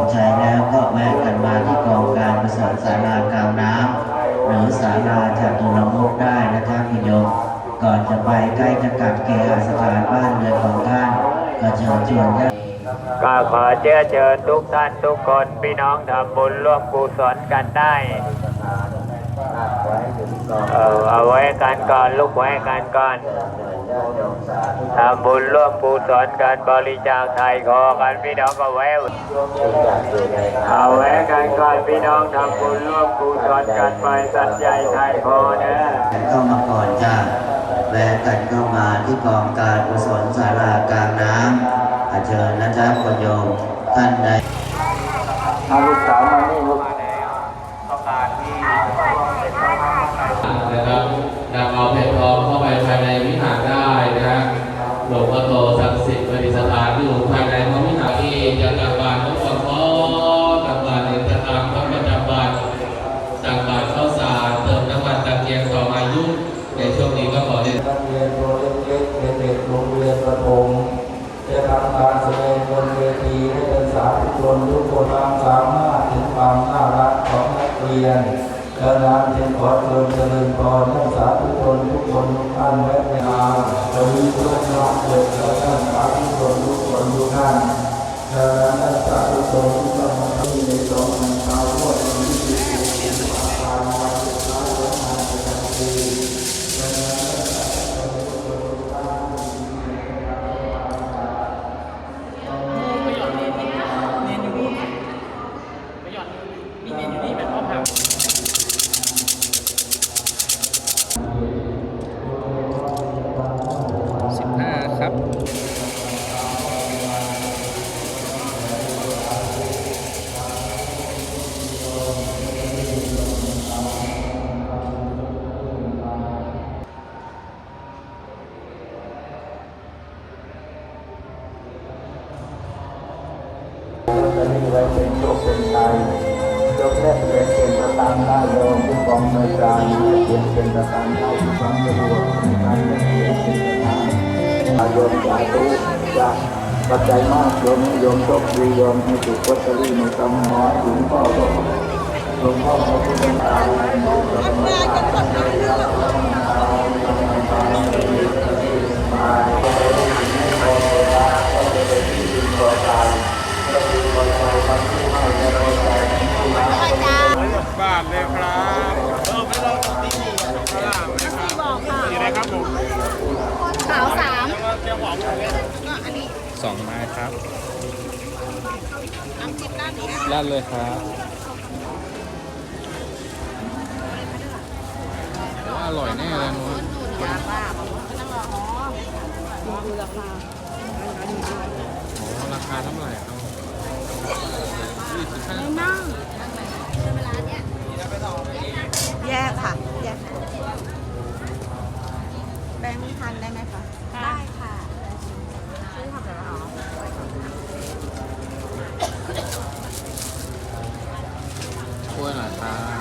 ของใช้แล้วก็แวะกันมาที่กองการประสานศาลากลางน้ำหรือศาลาจตุรมุกได้นะครับคุณโยมก่อนจะไปใกล้จะกลับเกหสถานบ้านเรือนของท่านก็เชิญชวนญาติก็ขอเชื้อเชิญทุกท่านทุกคนพี่น้องทำบุญร่วมกุศลกันได้เออเอาไว้กันก่อนลูกไว้กันก่อน ทำบุญร่วมกุศลกันบริจาคไทยขอกันพี่น้องก็ไว้เอาไว้กันก่อนพี่น้องทำบุญร่วมกุศลกันไปสัจใจไทยขอนะกันเข้ามาก่อนจ้าแวะกันเข้ามาที่กองการกุศลศาลากลางน้ำอาเชิญนะครับคุณโยมท่านใดเอาลูกสาวมานี่ลูกนะครับนำเอาเพชรทองเข้าไปภายใน ตัวเล็กๆเด็กๆโรงเรียนประถมจะทำการแสดงบนเวทีให้เป็นสาธุชนทุกคนความสามารถถึงความน่ารักของนักเรียนดังนั้นจึงขอเชิญเจริญพรให้สาธุชนทุกคนทุกท่านและในงานจะมีเพื่อนรักเด็กและท่านสาธุชนทุกคนทุกท่านดังนั้นท่านสาธุชนทุกท่าน มีไว้เป็นโชคเป็นชัยยกแรกเป็นเป็นประธานได้โยมผู้กองในการเป็นเป็นประธานได้ทุกครั้งสะดวกในการเงินเป็นประธานอาโยมสาธุจะปัจจัยมากโยมโยมโชคดีโยมให้ถูกลอตเตอรี่ในกำน้อยหลวงพ่อหลวงพ่อพระพุทธเจ้าบ้านเลยครับเออไม่เราตีสี่ข้างล่างนะครับสีอะไรครับผมขาวสามแล้วก็เจ้าของผมเนี่ยสองไม้ครับน้ำจิ้มด้านนี้ราดเลยครับอร่อยแน่เลยนู้นยาบ้านั่งรออ๋อดูราคาโอ้ราคาเท่าไหร่เอายี่สิบห้า ไม่นั่งแยกค่ะ แยกแบงค์พันได้ไหมคะ ได้ค่ะซื้อทำอะไรหรอ ช่วยหน่อยครับ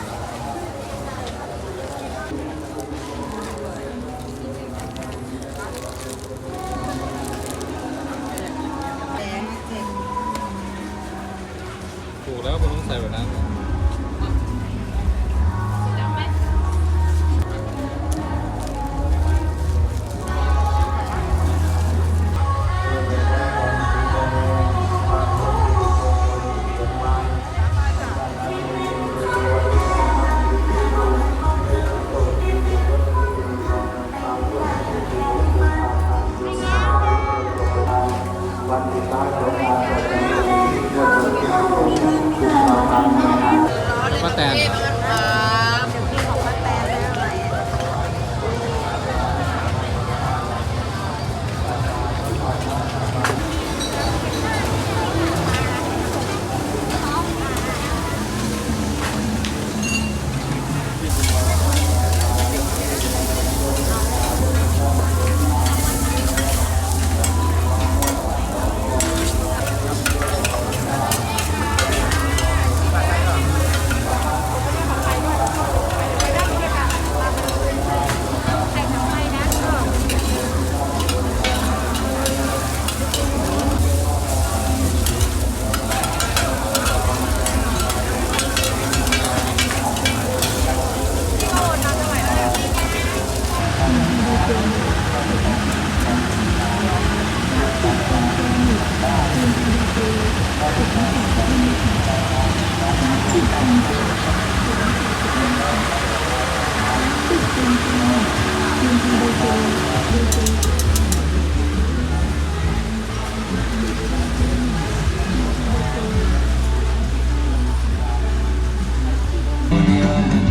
แบงค์เจ็ด ถู กแล้วคุ yan. Yeah.